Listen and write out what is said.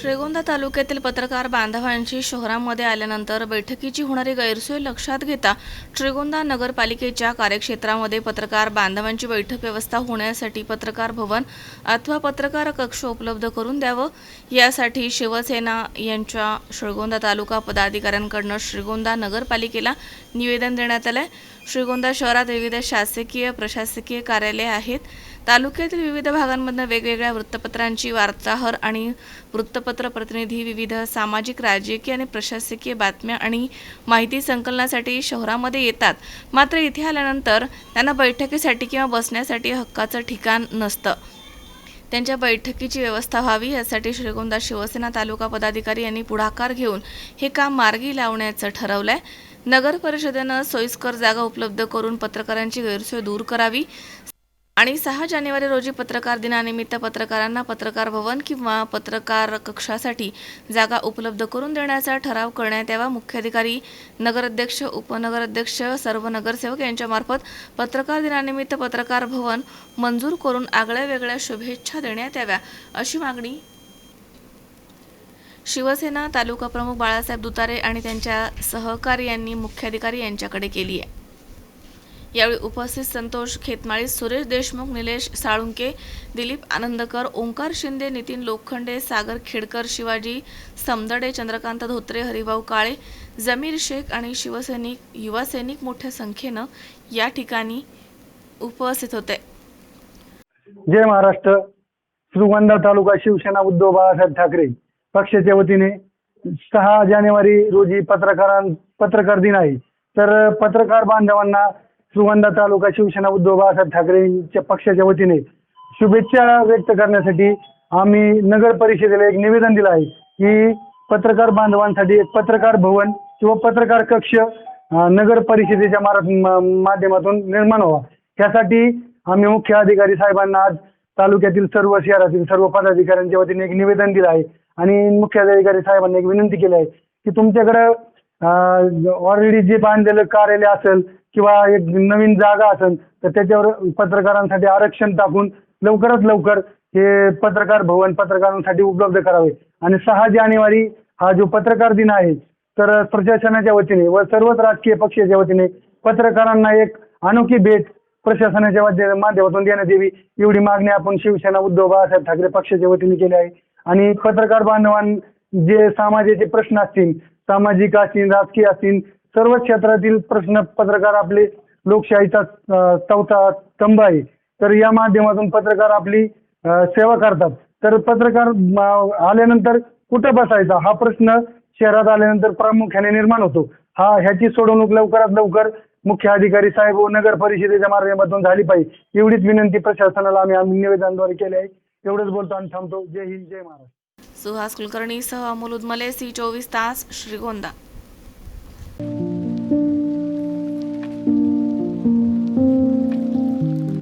श्रीगोंदा तालुक्यातील पत्रकार बांधवांची शहरामध्ये आल्यानंतर बैठकीची होणारी गैरसोय लक्षात घेता श्रीगोंदा नगरपालिकेच्या कार्यक्षेत्रामध्ये पत्रकार बांधवांची बैठक व्यवस्था होण्यासाठी पत्रकार भवन अथवा पत्रकार कक्ष उपलब्ध करून द्यावं. यासाठी शिवसेना यांच्या श्रीगोंदा तालुका पदाधिकाऱ्यांकडनं श्रीगोंदा नगरपालिकेला निवेदन देण्यात आलंय. श्रीगोंदा शहरात विविध शासकीय प्रशासकीय कार्यालये आहेत. तालुक्यातील विविध भागांमधनं वेगवेगळ्या वृत्तपत्रांची वार्ताहर आणि वृत्तपत्र प्रतिनिधी विविध सामाजिक राजकीय आणि प्रशासकीय बातम्या आणि माहिती संकलनासाठी शहरामध्ये येतात. मात्र इथे आल्यानंतर त्यांना बैठकीसाठी किंवा बसण्यासाठी हक्काचं ठिकाण नसतं. त्यांच्या बैठकीची व्यवस्था व्हावी यासाठी श्रीगोंदा शिवसेना तालुका पदाधिकारी यांनी पुढाकार घेऊन हे काम मार्गी लावण्याचं ठरवलंय. नगर परिषदेनं सोयीस्कर जागा उपलब्ध करून पत्रकारांची गैरसोय दूर करावी. आणि सहा जानेवारी रोजी पत्रकार दिनानिमित्त पत्रकारांना पत्रकार भवन किंवा पत्रकार कक्षासाठी जागा उपलब्ध करून देण्याचा ठराव करण्यात यावा. मुख्याधिकारी नगराध्यक्ष उपनगराध्यक्ष सर्व नगरसेवक यांच्यामार्फत पत्रकार दिनानिमित्त पत्रकार भवन मंजूर करून आगळ्या वेगळ्या शुभेच्छा देण्यात याव्या अशी मागणी शिवसेना तालुका प्रमुख बाळासाहेब दुतारे आणि त्यांच्या सहकारी यांनी मुख्याधिकारी यांच्याकडे केली आहे. यावेळी उपस्थित संतोष खेतमाळी सुरेश देशमुख निलेश साळुंके दिलीप आनंदकर ओंकार शिंदे नितीन लोखंडे सागर खेडकर शिवाजी समदडे चंद्रकांत धोत्रे हरिभाऊ काळे जमीर शेख आणि शिवसैनिक युवासैनिक मोठ्या संख्येनं या ठिकाणी उपस्थित होते. जय महाराष्ट्र. श्रीगोंदा तालुका शिवसेना उद्धव बाळासाहेब ठाकरे पक्षाच्या वतीने सहा जानेवारी रोजी पत्रकारां पत्रकार दिन आहे. तर पत्रकार बांधवांना सुगंधा तालुका शिवसेना उद्धव बाळासाहेब ठाकरेंच्या पक्षाच्या वतीने शुभेच्छा व्यक्त करण्यासाठी आम्ही नगर परिषदेला एक निवेदन दिलं आहे की पत्रकार बांधवांसाठी एक पत्रकार भवन किंवा पत्रकार कक्ष नगर परिषदेच्या माध्यमातून निर्माण व्हावा. त्यासाठी आम्ही मुख्य अधिकारी साहेबांना आज तालुक्यातील सर्व शहरातील सर्व पदाधिकाऱ्यांच्या वतीने एक निवेदन दिलं आहे आणि मुख्य अधिकारी साहेबांना एक विनंती केली आहे की तुमच्याकडं ऑलरेडी जे बांधलेलं कार्यालय असेल किंवा एक नवीन जागा असेल तर त्याच्यावर पत्रकारांसाठी आरक्षण टाकून लवकरात लवकर हे पत्रकार भवन पत्रकारांसाठी उपलब्ध करावे. आणि सहा जानेवारी हा जो पत्रकार दिन आहे तर प्रशासनाच्या वतीने व सर्वच राजकीय पक्षाच्या वतीने पत्रकारांना एक अनोखी भेट प्रशासनाच्या माध्यमातून देण्यात यावी एवढी मागणी आपण शिवसेना उद्धव बाळासाहेब ठाकरे पक्षाच्या वतीने केली आहे. आणि पत्रकार बांधवां जे समाजाचे प्रश्न असतील सामाजिक असतील राजकीय असतील सर्व क्षेत्रातील प्रश्न पत्रकार आपले लोकशाहीचा चौथा स्तंभ आहे. तर या माध्यमातून पत्रकार आपली सेवा करतात. तर पत्रकार आल्यानंतर कुठं बसायचा? हा प्रश्न शहरात आल्यानंतर प्रामुख्याने निर्माण होतो. हा ह्याची सोडवणूक लवकरात लवकर मुख्य अधिकारी साहेब व नगर परिषदेच्या माध्यमातून झाली पाहिजे. एवढीच विनंती प्रशासनाला आम्ही आम्ही निवेदनाद्वारे केले आहे. एवढंच बोलतो आणि थांबतो. जय हिंद जय महाराष्ट्र. सुहास कुलकर्णी सह अमोल उदमले सी चोवीस तास श्रीगोंदा.